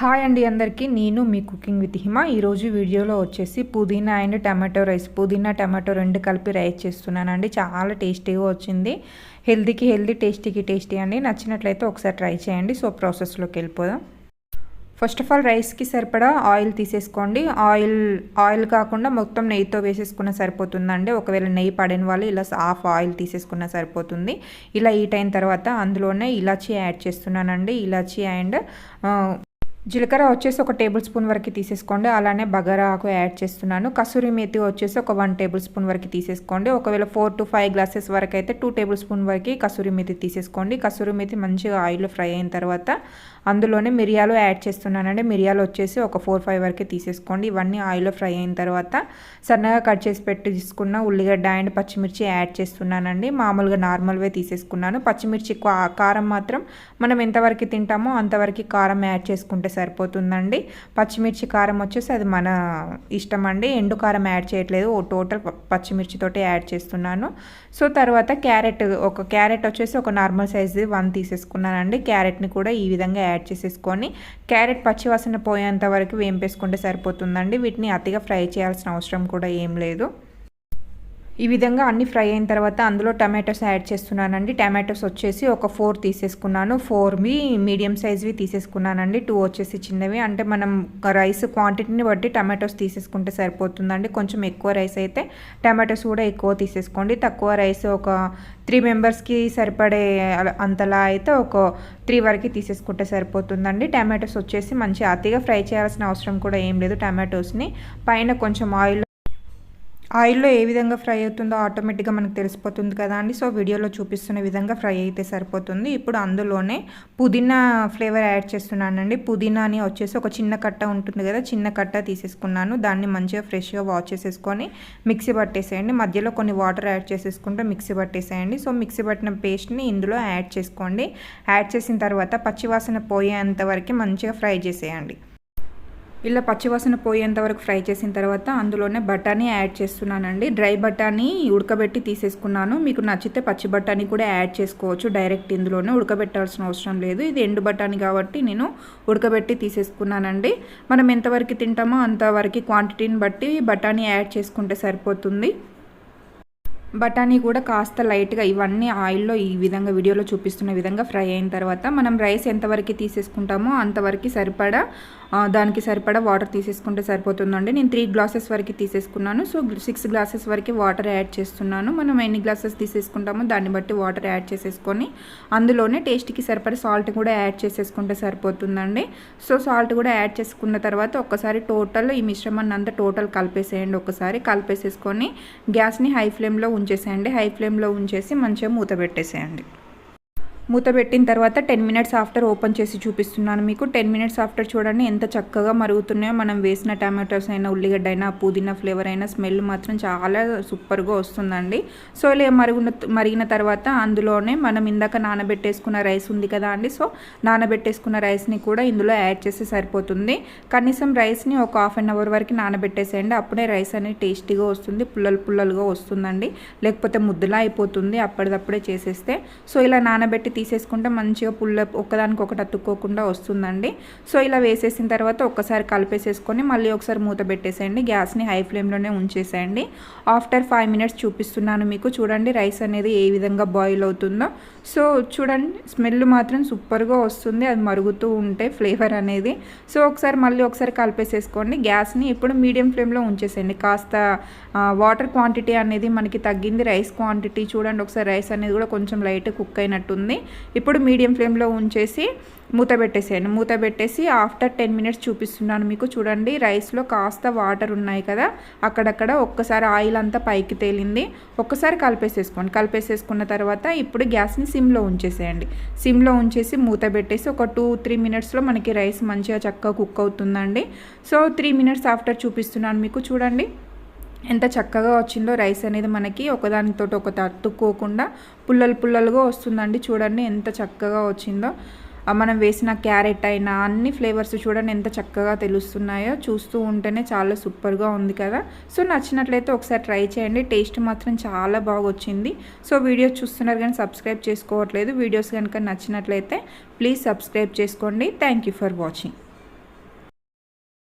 Hi అండి అందరికీ. నేను మీ కుకింగ్ విత్ హిమ. ఈరోజు వీడియోలో వచ్చేసి పుదీనా అండ్ టమాటో రైస్. పుదీనా టమాటో రెండు కలిపి రైస్ చేస్తున్నానండి. చాలా టేస్టీగా వచ్చింది. హెల్తీకి హెల్దీ టేస్టీకి టేస్టీ అండి. నచ్చినట్లయితే ఒకసారి ట్రై చేయండి. సో ప్రాసెస్లోకి వెళ్ళిపోదాం. ఫస్ట్ ఆఫ్ ఆల్ రైస్కి సరిపడా ఆయిల్ తీసేసుకోండి. ఆయిల్ ఆయిల్ కాకుండా మొత్తం నెయ్యితో వేసేసుకున్న సరిపోతుందండి. ఒకవేళ నెయ్యి పడిన వాళ్ళు ఇలా హాఫ్ ఆయిల్ తీసేసుకున్న సరిపోతుంది. ఇలా హీట్ అయిన తర్వాత అందులోనే ఇలాచీ యాడ్ చేస్తున్నానండి. ఇలాచీ అండ్ జీలకర్ర వచ్చేసి ఒక టేబుల్ స్పూన్ వరకు తీసేసుకోండి. అలానే బగారాకు యాడ్ చేస్తున్నాను. కసూరి మేతి వచ్చేసి ఒక వన్ టేబుల్ స్పూన్ వరకు తీసేసుకోండి. ఒకవేళ ఫోర్ టు ఫైవ్ గ్లాసెస్ వరకు అయితే టూ టేబుల్ స్పూన్ వరకు కసూరి మేతి తీసేసుకోండి. కసూరి మేతి మంచిగా ఆయిల్ ఫ్రై అయిన తర్వాత అందులోనే మిరియాలు యాడ్ చేస్తున్నానండి. మిరియాలు వచ్చేసి ఒక ఫోర్ ఫైవ్ వరకు తీసేసుకోండి. ఇవన్నీ ఆయిల్లో ఫ్రై అయిన తర్వాత సన్నగా కట్ చేసి పెట్టి తీసుకున్న ఉల్లిగడ్డ అండ్ పచ్చిమిర్చి యాడ్ చేస్తున్నానండి. మామూలుగా నార్మల్వే తీసేసుకున్నాను. పచ్చిమిర్చి కారం మాత్రం మనం ఎంతవరకు తింటామో అంతవరకు కారం యాడ్ చేసుకుంటే సరిపోతుందండి. పచ్చిమిర్చి కారం వచ్చేసి అది మన ఇష్టం అండి ఎండు కారం యాడ్ చేయట్లేదు. టోటల్ పచ్చిమిర్చితోటి యాడ్ చేస్తున్నాను. సో తర్వాత క్యారెట్ ఒక క్యారెట్ వచ్చేసి ఒక నార్మల్ సైజు వన్ తీసేసుకున్నానండి. క్యారెట్ని కూడా ఈ విధంగా యాడ్ చేసేసుకొని క్యారెట్ పచ్చివాసన పోయేంత వరకు వేంపేసుకుంటే సరిపోతుందండి. వీటిని అతిగా ఫ్రై చేయాల్సిన అవసరం కూడా ఏం లేదు. ఈ విధంగా అన్ని ఫ్రై అయిన తర్వాత అందులో టమాటోస్ యాడ్ చేస్తున్నానండి. టమాటోస్ వచ్చేసి ఒక ఫోర్ తీసేసుకున్నాను. ఫోర్వి మీడియం సైజ్వి తీసేసుకున్నానండి. టూ వచ్చేసి చిన్నవి. అంటే మనం రైస్ క్వాంటిటీని బట్టి టమాటోస్ తీసేసుకుంటే సరిపోతుందండి. కొంచెం ఎక్కువ రైస్ అయితే టమాటోస్ కూడా ఎక్కువ తీసేసుకోండి. తక్కువ రైస్ ఒక త్రీ మెంబర్స్కి సరిపడే అంతలా అయితే ఒక త్రీ వరకు తీసేసుకుంటే సరిపోతుందండి. టమాటోస్ వచ్చేసి మంచి అతిగా ఫ్రై చేయాల్సిన అవసరం కూడా ఏం లేదు టమాటోస్ని. పైన కొంచెం ఆయిల్ ఆయిల్లో ఏ విధంగా ఫ్రై అవుతుందో ఆటోమేటిక్గా మనకు తెలిసిపోతుంది కదా అండి. సో వీడియోలో చూపిస్తున్న విధంగా ఫ్రై అయితే సరిపోతుంది. ఇప్పుడు అందులోనే పుదీనా ఫ్లేవర్ యాడ్ చేస్తున్నానండి. పుదీనాని వచ్చేసి ఒక చిన్న కట్ట ఉంటుంది కదా చిన్న కట్ట తీసేసుకున్నాను. దాన్ని మంచిగా ఫ్రెష్గా వాష్ చేసేసుకొని మిక్సీ పట్టేసేయండి. మధ్యలో కొన్ని వాటర్ యాడ్ చేసేసుకుంటే మిక్సీ పట్టేసేయండి. సో మిక్సీ పట్టిన పేస్ట్ని ఇందులో యాడ్ చేసుకోండి. యాడ్ చేసిన తర్వాత పచ్చివాసన పోయేంత వరకు మంచిగా ఫ్రై చేసేయండి. ఇలా పచ్చివాసన పోయేంత వరకు ఫ్రై చేసిన తర్వాత అందులోనే బఠానీ యాడ్ చేస్తున్నానండి. డ్రై బఠానీ ఉడకబెట్టి తీసేసుకున్నాను. మీకు నచ్చితే పచ్చి బఠానీ కూడా యాడ్ చేసుకోవచ్చు డైరెక్ట్ ఇందులోనే. ఉడకబెట్టాల్సిన అవసరం లేదు. ఇది ఎండు బఠానీ కాబట్టి నేను ఉడకబెట్టి తీసేసుకున్నానండి. మనం ఎంతవరకు తింటామో అంతవరకు క్వాంటిటీని బట్టి బఠానీ యాడ్ చేసుకుంటే సరిపోతుంది. బఠానీ కూడా కాస్త లైట్గా ఇవన్నీ ఆయిల్లో ఈ విధంగా వీడియోలో చూపిస్తున్న విధంగా ఫ్రై అయిన తర్వాత మనం రైస్ ఎంతవరకు తీసేసుకుంటామో అంతవరకు సరిపడా దానికి సరిపడా వాటర్ తీసేసుకుంటే సరిపోతుందండి. నేను త్రీ గ్లాసెస్ వరకు తీసేసుకున్నాను. సో సిక్స్ గ్లాసెస్ వరకు వాటర్ యాడ్ చేస్తున్నాను. మనం ఎన్ని గ్లాసెస్ తీసేసుకుంటామో దాన్ని బట్టి వాటర్ యాడ్ చేసేసుకొని అందులోనే టేస్ట్కి సరిపడా సాల్ట్ కూడా యాడ్ చేసేసుకుంటే సరిపోతుందండి. సో సాల్ట్ కూడా యాడ్ చేసుకున్న తర్వాత ఒక్కసారి టోటల్ ఈ మిశ్రమాన్ని అంతా టోటల్ కలిపేసేయండి ఒకసారి కలిపేసేసుకొని గ్యాస్ని హై ఫ్లేమ్లో ఉంచేసేయండి. హై ఫ్లేమ్లో ఉంచేసి మంచిగా మూత పెట్టేసేయండి. మూత పెట్టిన తర్వాత టెన్ మినిట్స్ ఆఫ్టర్ ఓపెన్ చేసి చూపిస్తున్నాను మీకు. టెన్ మినిట్స్ ఆఫ్టర్ చూడండి ఎంత చక్కగా మరుగుతున్నాయో. మనం వేసిన టమాటోస్ అయినా ఉల్లిగడ్డ అయినా పుదీనా ఫ్లేవర్ అయినా స్మెల్ మాత్రం చాలా సూపర్గా వస్తుందండి. సో ఇలా మరుగున మరిగిన తర్వాత అందులోనే మనం ఇందాక నానబెట్టేసుకున్న రైస్ ఉంది కదా అండి. సో నానబెట్టేసుకున్న రైస్ని కూడా ఇందులో యాడ్ చేస్తే సరిపోతుంది. కనీసం రైస్ని ఒక హాఫ్ అన్ అవర్ వరకు నానబెట్టేసేయండి. అప్పుడే రైస్ అనేది టేస్టీగా వస్తుంది పుల్లలు పుల్లలుగా వస్తుందండి. లేకపోతే ముద్దలా అయిపోతుంది అప్పటిదప్పుడే చేసేస్తే. సో ఇలా నానబెట్టి తీసేసుకుంటే మంచిగా పుల్ల ఒకదానికి ఒకటి అతుక్కోకుండా వస్తుందండి. సో ఇలా వేసేసిన తర్వాత ఒక్కసారి కలిపేసేసుకొని మళ్ళీ ఒకసారి మూత పెట్టేసేయండి. గ్యాస్ని హై ఫ్లేమ్లోనే ఉంచేసేయండి. ఆఫ్టర్ ఫైవ్ మినిట్స్ చూపిస్తున్నాను మీకు. చూడండి రైస్ అనేది ఏ విధంగా బాయిల్ అవుతుందో. సో చూడండి స్మెల్ మాత్రం సూపర్గా వస్తుంది. అది మరుగుతూ ఉంటే ఫ్లేవర్ అనేది. సో ఒకసారి మళ్ళీ ఒకసారి కలిపేసేసుకోండి. గ్యాస్ని ఇప్పుడు మీడియం ఫ్లేమ్లో ఉంచేసేయండి. కాస్త వాటర్ క్వాంటిటీ అనేది మనకి తగ్గింది. రైస్ క్వాంటిటీ చూడండి. ఒకసారి రైస్ అనేది కూడా కొంచెం లైట్ కుక్ అయినట్టుంది. ఇప్పుడు మీడియం ఫ్లేమ్లో ఉంచేసి మూత పెట్టేసేయండి. మూత పెట్టేసి ఆఫ్టర్ టెన్ మినిట్స్ చూపిస్తున్నాను మీకు. చూడండి రైస్లో కాస్త వాటర్ ఉన్నాయి కదా అక్కడక్కడ ఒక్కసారి ఆయిల్ అంతా పైకి తేలింది. ఒక్కసారి కలిపేసేసుకోండి. కలిపేసేసుకున్న తర్వాత ఇప్పుడు గ్యాస్ని సిమ్లో ఉంచేసేయండి. సిమ్లో ఉంచేసి మూత పెట్టేసి ఒక టూ త్రీ మినిట్స్లో మనకి రైస్ మంచిగా చక్కగా కుక్ అవుతుందండి. సో త్రీ మినిట్స్ ఆఫ్టర్ చూపిస్తున్నాను మీకు. చూడండి. ఎంత చక్కగా వచ్చిందో రైస్ అనేది మనకి ఒకదానితో ఒక తట్టుకోకుండా పుల్లలు పుల్లలుగా వస్తుందండి. చూడండి ఎంత చక్కగా వచ్చిందో. మనం వేసిన క్యారెట్ అయినా అన్ని ఫ్లేవర్స్ చూడండి ఎంత చక్కగా తెలుస్తున్నాయో. చూస్తూ ఉంటేనే చాలా సూపర్గా ఉంది కదా. సో నచ్చినట్లయితే ఒకసారి ట్రై చేయండి. టేస్ట్ మాత్రం చాలా బాగా వచ్చింది. సో వీడియోస్ చూస్తున్నారు కానీ సబ్స్క్రైబ్ చేసుకోవట్లేదు. వీడియోస్ కనుక నచ్చినట్లయితే ప్లీజ్ సబ్స్క్రైబ్ చేసుకోండి. Thank for watching.